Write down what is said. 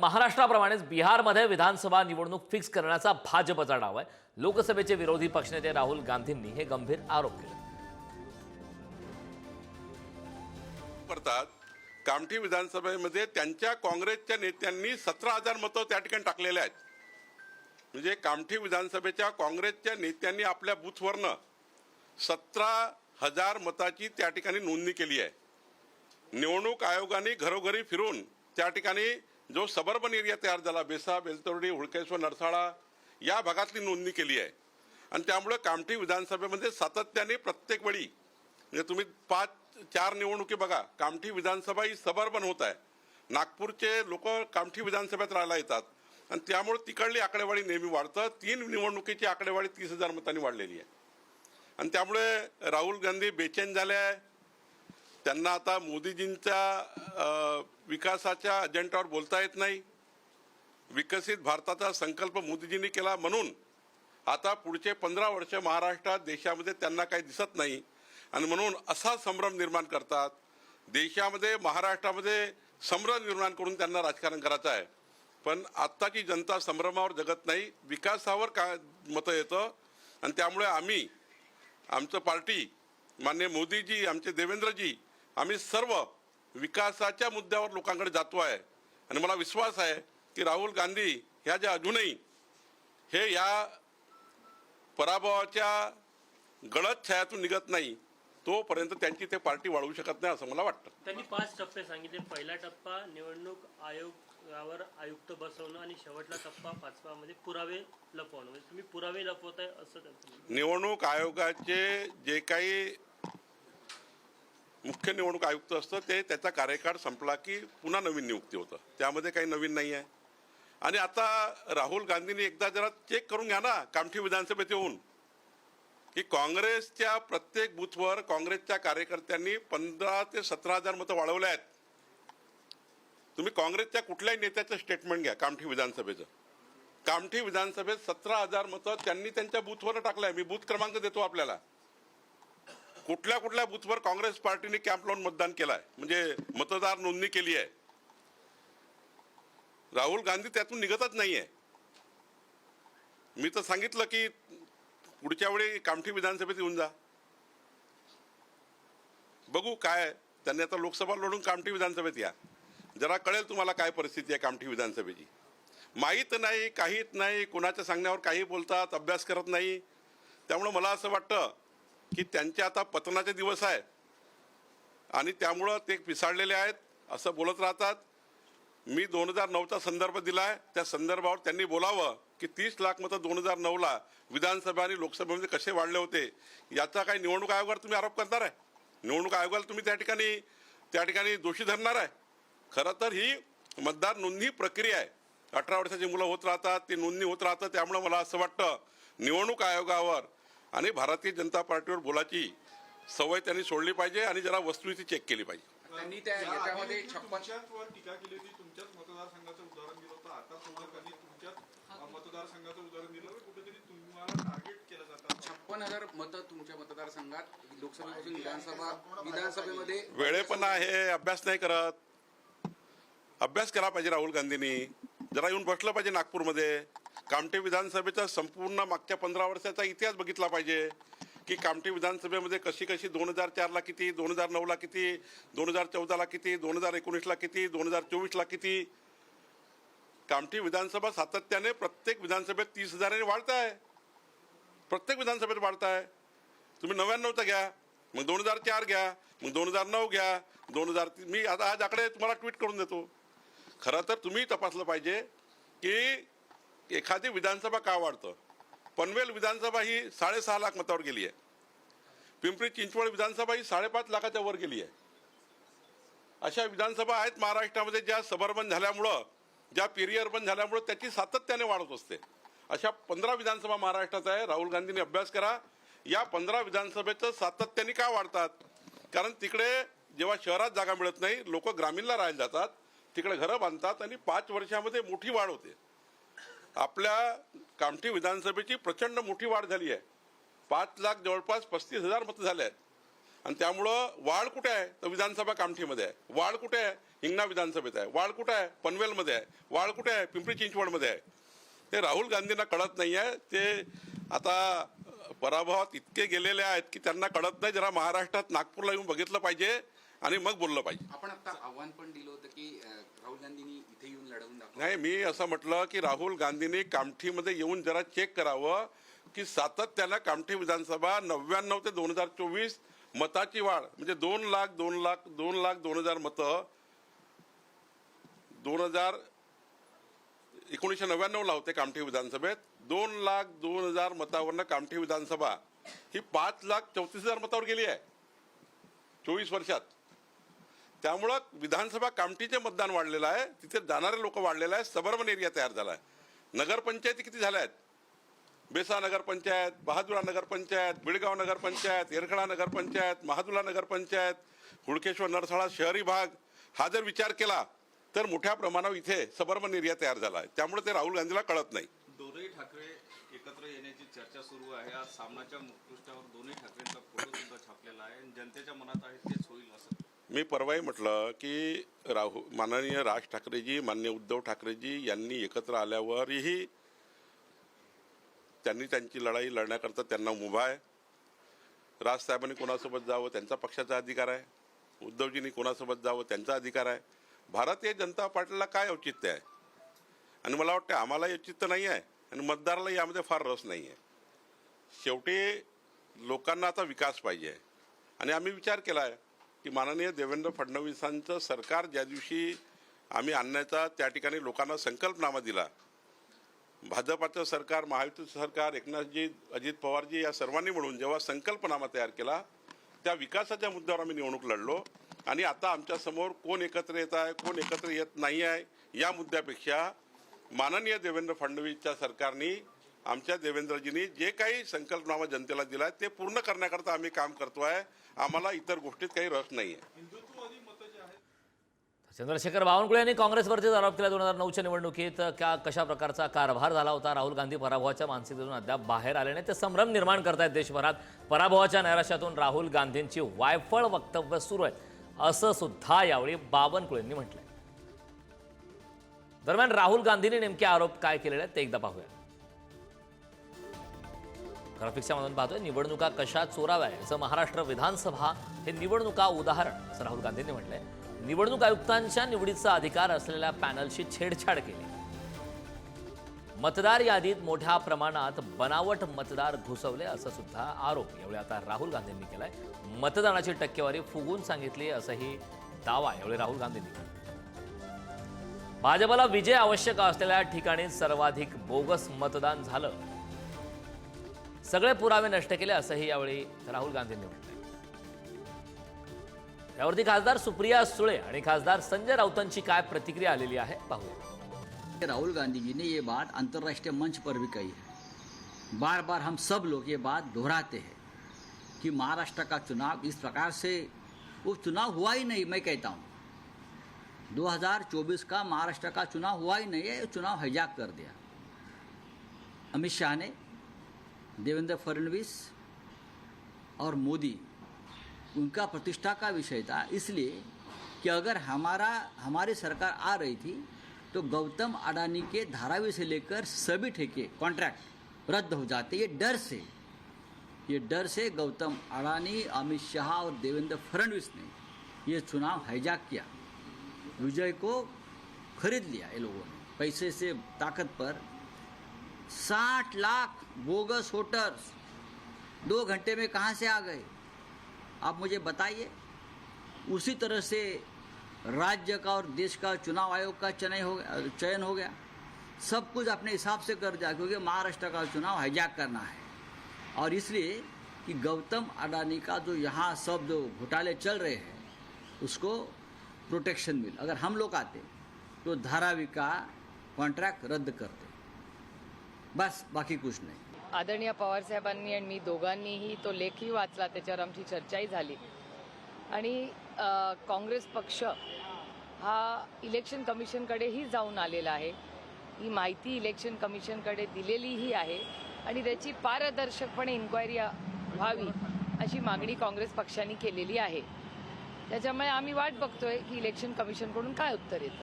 महाराष्ट्राप्रमाणेच बिहारमध्ये विधानसभा निवडणूक फिक्स करण्याचा भाजपचा डाव आहे. लोकसभेचे विरोधी पक्षनेते राहुल गांधींनी हे गंभीर आरोप केले. करतात कामठी विधानसभेमध्ये त्यांच्या काँग्रेसच्या नेत्यांनी सतरा हजार मतं त्या ठिकाणी टाकलेले आहेत. म्हणजे कामठी विधानसभेच्या काँग्रेसच्या नेत्यांनी आपल्या बूथवरनं सतरा हजार मताची त्या ठिकाणी नोंदणी केली आहे. निवडणूक आयोगाने घरोघरी फिरून त्या ठिकाणी जो सबर्बन एरिया तयार झाला बेसा बेलतर्डी हुडकेश्वर नरसाळा या भागातली नोंदणी केली आहे. आणि त्यामुळे कामठी विधानसभेमध्ये सातत्याने प्रत्येक वेळी म्हणजे तुम्ही पाच चार निवडणुकी बघा कामठी विधानसभा ही सबर्बन होत आहे. नागपूरचे लोक कामठी विधानसभेत राहायला येतात. आणि त्यामुळे तिकडली आकडेवारी नेहमी वाढतं. तीन निवडणुकीची आकडेवारी तीस हजार मतांनी वाढलेली आहे. आणि त्यामुळे राहुल गांधी बेचैन झाले आहे. त्यांना आता मोदीजींच्या विकासाच्या अजेंडावर बोलता येत नाही. विकसित भारताचा संकल्प मोदीजींनी केला म्हणून आता पुढचे पंधरा वर्ष महाराष्ट्रात देशामध्ये त्यांना काही दिसत नाही. आणि म्हणून असा संभ्रम निर्माण करतात. देशामध्ये महाराष्ट्रामध्ये संभ्रम निर्माण करून त्यांना राजकारण करायचं आहे. पण आत्ताची जनता संभ्रमावर जगत नाही विकासावर का मतं येतं? आणि त्यामुळे आम्ही आमचं पार्टी मान्य मोदीजी आमचे देवेंद्रजी आम्ही सर्व विकासाच्या मुद्द्यावर लोकांकडे जातो आहे. आणि मला विश्वास आहे की राहुल गांधी ह्या ज्या अजूनही हे या पराभवाच्या गळत छायातून निघत नाही तोपर्यंत त्यांची ते पार्टी वाढवू शकत नाही असं मला वाटतं. त्यांनी पाच टप्पे सांगितले. पहिला टप्पा निवडणूक आयोगावर आयुक्त बसवणं आणि शेवटला टप्पा पाचवामध्ये पुरावे लपवणं. म्हणजे तुम्ही पुरावे लपवताय असं. निवडणूक आयोगाचे जे काही मुख्य निवडणूक आयुक्त असतं ते त्याचा कार्यकाळ संपला की पुन्हा नवीन नियुक्ती होतं. त्यामध्ये काही नवीन नाही आहे. आणि आता राहुल गांधींनी एकदा जरा चेक करून घ्या ना कामठी विधानसभेत येऊन. की काँग्रेसच्या प्रत्येक बूथवर काँग्रेसच्या कार्यकर्त्यांनी पंधरा ते सतरा हजार मतं वाढवले आहेत. तुम्ही काँग्रेसच्या कुठल्याही नेत्याचं स्टेटमेंट घ्या कामठी विधानसभेचं. कामठी विधानसभेत सतरा हजार मतं त्यांनी त्यांच्या बूथवर टाकलंय. मी बूथ क्रमांक देतो आपल्याला. कुठल्या कुठल्या बूथवर काँग्रेस पार्टीने कॅम्प लावून मतदान केलंय? म्हणजे मतदार नोंदणी केली आहे. राहुल गांधी त्यातून निघतच नाहीये. मी तर सांगितलं की पुढच्या वेळी कामठी विधानसभेत येऊन जा. बघू काय त्यांनी आता लोकसभा लढून कामठी विधानसभेत या. जरा कळेल तुम्हाला काय परिस्थिती आहे कामठी विधानसभेची. माहीत नाही काहीच नाही कोणाच्या सांगण्यावर काही बोलतात अभ्यास करत नाही. त्यामुळं मला असं वाटतं की त्यांचे आता पतनाचे दिवस आहे आणि त्यामुळं ते पिसाळलेले आहेत असं बोलत राहतात. मी दोन हजार नऊचा संदर्भ दिलाय. त्या संदर्भावर त्यांनी बोलावं की तीस लाख मतं दोन हजार नऊला विधानसभा आणि लोकसभेमध्ये कसे वाढले होते याचा काही निवडणूक आयोगावर तुम्ही आरोप करणार आहे. निवडणूक आयोगाला तुम्ही त्या ठिकाणी त्या ठिकाणी दोषी धरणार आहे. खरं तर ही मतदार नोंदणी प्रक्रिया आहे. अठरा वर्षाची मुलं होत राहतात ती नोंदणी होत राहतं त्यामुळं मला असं वाटतं निवडणूक आयोगावर आणि भारतीय जनता पार्टीवर बोलायची सवय त्यांनी सोडली पाहिजे आणि जरा वस्तुस्थिती चेक केली पाहिजे. त्यांनी त्या याच्यामध्ये टीका केली होती तुमच्याच मतदारसंघाचं उदाहरण दिलं होतं. आता सोबतकांनी तुमच्याच मतदारसंघाचं उदाहरण दिलं होतं? कुठेतरी तुम्हाला टार्गेट केलं जातं. छप्पन हजार मतं तुमच्या मतदारसंघात लोकसभेपासून विधानसभा विधानसभेमध्ये वेळेपणा आहे अभ्यास नाही करत. अभ्यास करा पाहिजे राहुल गांधींनी. जरा येऊन बसलं पाहिजे नागपूरमध्ये. कामठी विधानसभेचा संपूर्ण मागच्या पंधरा वर्षाचा इतिहास बघितला पाहिजे. की कामठी विधानसभेमध्ये कशी कशी दोन हजार चारला किती दोन हजार नऊला किती दोन हजार चौदाला किती दोन हजार एकोणीसला किती दोन हजार चोवीसला किती. कामठी विधानसभा सातत्याने प्रत्येक विधानसभेत तीस हजाराने वाढत आहे प्रत्येक विधानसभेत वाढत आहे तुम्ही नव्याण्णवचा घ्या मग दोन हजार चार घ्या मग दोन हजार नऊ घ्या दोन हजार मी आता आज आकडे तुम्हाला ट्विट करून देतो. खरं तर तुम्ही तपासलं पाहिजे की एखादी विधानसभा का वाढतं? पनवेल विधानसभा ही साडेसहा लाख मतावर गेली आहे. पिंपरी चिंचवड विधानसभा ही साडेपाच लाखाच्या वर गेली आहे. अशा विधानसभा आहेत महाराष्ट्रामध्ये ज्या सबर्बन झाल्यामुळं ज्या पेरियर्बन झाल्यामुळं त्याची सातत्याने वाढत असते. अशा पंधरा विधानसभा महाराष्ट्रात आहे. राहुल गांधींनी अभ्यास करा. या पंधरा विधानसभेचं सातत्याने का वाढतात? कारण तिकडे जेव्हा शहरात जागा मिळत नाही लोक ग्रामीणला राहायला जातात तिकडे घरं बांधतात आणि पाच वर्षामध्ये मोठी वाढ होते. आपल्या कामठी विधानसभेची प्रचंड मोठी वाढ झाली आहे. पाच लाख जवळपास पस्तीस हजार मतं झाले आहेत. आणि त्यामुळं वाढ कुठे आहे? तर विधानसभा कामठीमध्ये आहे. वाढ कुठे आहे? हिंगणा विधानसभेत आहे. वाढ कुठे आहे? पनवेलमध्ये आहे. वाळ कुठे आहे? पिंपरी चिंचवडमध्ये आहे. ते राहुल गांधींना कळत नाही आहे. ते आता पराभवात इतके गेलेले आहेत की त्यांना कळत नाही. जरा महाराष्ट्रात नागपूरला येऊन बघितलं पाहिजे. आणि मग बोललं पाहिजे आपण आता आव्हान पण दिलं होतं की राहुल गांधींनी इथे येऊन लढवून दाखवा. नाही मी असं म्हटलं की राहुल गांधींनी कामठीमध्ये येऊन जरा चेक करावं की सातत्यानं कामठी विधानसभा नव्याण्णव ते दोन हजार चोवीस मताची वाढ म्हणजे दोन लाख दोन लाख दोन लाख दोन हजार मतं दोन हजार एकोणीसशे नव्याण्णवला होते कामठी विधानसभेत. दोन लाख दोन हजार मतावरनं कामठी विधानसभा ही पाच लाख चौतीस हजार मतावर गेली आहे. चोवीस वर्षात. त्यामुळं विधानसभा कामटीचे मतदान वाढलेलं आहे तिथे जाणारे लोक वाढलेले आहेत सबर्बन एरिया तयार झाला आहे. नगरपंचायती किती झाल्या आहेत? बेसा नगरपंचायत बहादुरा नगरपंचायत बिळगाव नगरपंचायत येरखडा नगरपंचायत महादुला नगरपंचायत हुडकेश्वर नरसाळा शहरी भाग हा जर विचार केला तर मोठ्या प्रमाणावर इथे सबर्बन एरिया तयार झाला आहे. त्यामुळे ते राहुल गांधीला कळत नाही. दोनही ठाकरे एकत्र येण्याची चर्चा सुरू आहे. आज सामनाच्या पृष्ठावर दोन्ही ठाकरेंचा फोटो सुद्धा छापलेला आहे. जनतेच्या मनात आहे तेच होईल असं. मी परवाही म्हटलं की राहू माननीय राज ठाकरेजी मान्य उद्धव ठाकरेजी यांनी एकत्र आल्यावरही त्यांनी त्यांची लढाई लढण्याकरता त्यांना मुभा आहे. राजसाहेबांनी कोणासोबत जावं त्यांचा पक्षाचा अधिकार आहे. उद्धवजींनी कोणासोबत जावं त्यांचा अधिकार आहे. भारतीय जनता पार्टीला काय औचित्य आहे? आणि मला वाटतं आम्हालाही औचित्य नाही आहे आणि मतदाराला यामध्ये फार रस नाही आहे. शेवटी लोकांना आता विकास पाहिजे आणि आम्ही विचार केला आहे की माननीय देवेंद्र फडणवीसांचं सरकार ज्या दिवशी आम्ही आणण्याचा त्या ठिकाणी लोकांना संकल्पनामा दिला भाजपाचं सरकार महायुतीचं सरकार एकनाथजी अजित पवारजी या सर्वांनी म्हणून जेव्हा संकल्पनामा तयार केला त्या विकासाच्या मुद्द्यावर आम्ही निवडणूक लढलो. आणि आता आमच्यासमोर कोण एकत्र येत आहे कोण एकत्र येत नाही आहे या मुद्द्यापेक्षा माननीय देवेंद्र फडणवीसच्या सरकारने आमच्या देवेंद्रजींनी जे काही संकल्पनामा जनतेला दिला ते पूर्ण करण्याकरता आम्ही काम करतो आहे आम्हाला इतर गोष्टीत काही रस नाही आहे हिंदुत्ववादी मतं जे आहेत चंद्रशेखर बावनकुळे यांनी काँग्रेसवरतीच आरोप केला दोन हजार नऊच्या निवडणुकीत. क्या कशा प्रकारचा कारभार झाला होता? राहुल गांधी पराभवाच्या मानसिकतेतून अद्याप बाहेर आले नाही ते संभ्रम निर्माण करतायत देशभरात. पराभवाच्या नैराश्यातून राहुल गांधींची वायफळ वक्तव्य सुरू आहेत असं सुद्धा यावेळी बावनकुळेंनी म्हटलंय. दरम्यान राहुल गांधींनी नेमके आरोप काय केलेले आहेत ते एकदा पाहूया. ग्राफिक्समधून पाहतोय निवडणुका कशा चोराव्या याचं महाराष्ट्र विधानसभा हे निवडणुका उदाहरण. असं राहुल गांधींनी म्हटलंय. निवडणूक आयुक्तांच्या निवडीचा अधिकार असलेल्या पॅनलशी छेडछाड केली. मतदार यादीत मोठ्या प्रमाणात बनावट मतदार घुसवले असं सुद्धा आरोप. यावेळी आता राहुल गांधींनी केलाय. मतदानाची टक्केवारी फुगून सांगितली असंही दावा यावेळी राहुल गांधींनी केला. भाजपला विजय आवश्यक असलेल्या ठिकाणी सर्वाधिक बोगस मतदान झालं. सगळे पुरावे नष्ट केले असंही यावेळी राहुल गांधींनी म्हटलं यावरती खासदार सुप्रिया सुळे आणि खासदार संजय राऊतांची काय प्रतिक्रिया आलेली आहे पाहूया. राहुल गांधी जी ने ये बात अंतर्राष्ट्रीय मंच पर भी कही है. बार बार हम सब लोग ये बात दोहराते हैं कि महाराष्ट्र का चुनाव इस प्रकार से वो चुनाव हुआ ही नहीं मैं कहता हूँ। 2024 का महाराष्ट्र का चुनाव हुआ ही नहीं है चुनाव हैजाक कर दिया। अमित शाह ने देवेंद्र फडणवीस और मोदी, उनका प्रतिष्ठा का विषय था। इसलिए कि अगर हमारा, हमारी सरकार आ रही थी तो गौतम अडानी के धारावी से लेकर सभी ठेके कॉन्ट्रैक्ट रद्द हो जाते। ये डर से, ये डर से गौतम अडानी, अमित शाह और देवेंद्र फडणवीस ने ये चुनाव हाईजैक किया। विजय को खरीद लिया ये लोगों ने, पैसे से ताकत पर। साठ लाख बोगस वोटर्स दो घंटे में कहाँ से आ गए? आप मुझे बताइए। उसी तरह से राज्य का और देश का चुनाव आयोग का चयन हो गया, चयन हो गया। सब कुछ अपने हिसाब से कर दिया क्योंकि महाराष्ट्र का चुनाव हाईजैक करना है। और इसलिए कि गौतम अडानी का जो यहाँ सब जो घोटाले चल रहे हैं, उसको प्रोटेक्शन मिल। अगर हम लोग आते तो धारावी का कॉन्ट्रॅक्ट रद्द करते। बस बाकी कुछ नाही. आदरणीय पवारसाहेबांनी आणि मी दोघांनीही तो लेखही वाचला त्याच्यावर आमची चर्चाही झाली. आणि काँग्रेस पक्ष हा इलेक्शन कमिशनकडेही जाऊन आलेला आहे. ही माहिती इलेक्शन कमिशनकडे दिलेलीही आहे आणि त्याची पारदर्शकपणे इन्क्वायरी व्हावी अशी मागणी काँग्रेस पक्षाने केलेली आहे. त्याच्यामुळे आम्ही वाट बघतोय की इलेक्शन कमिशनकडून काय उत्तर येतं.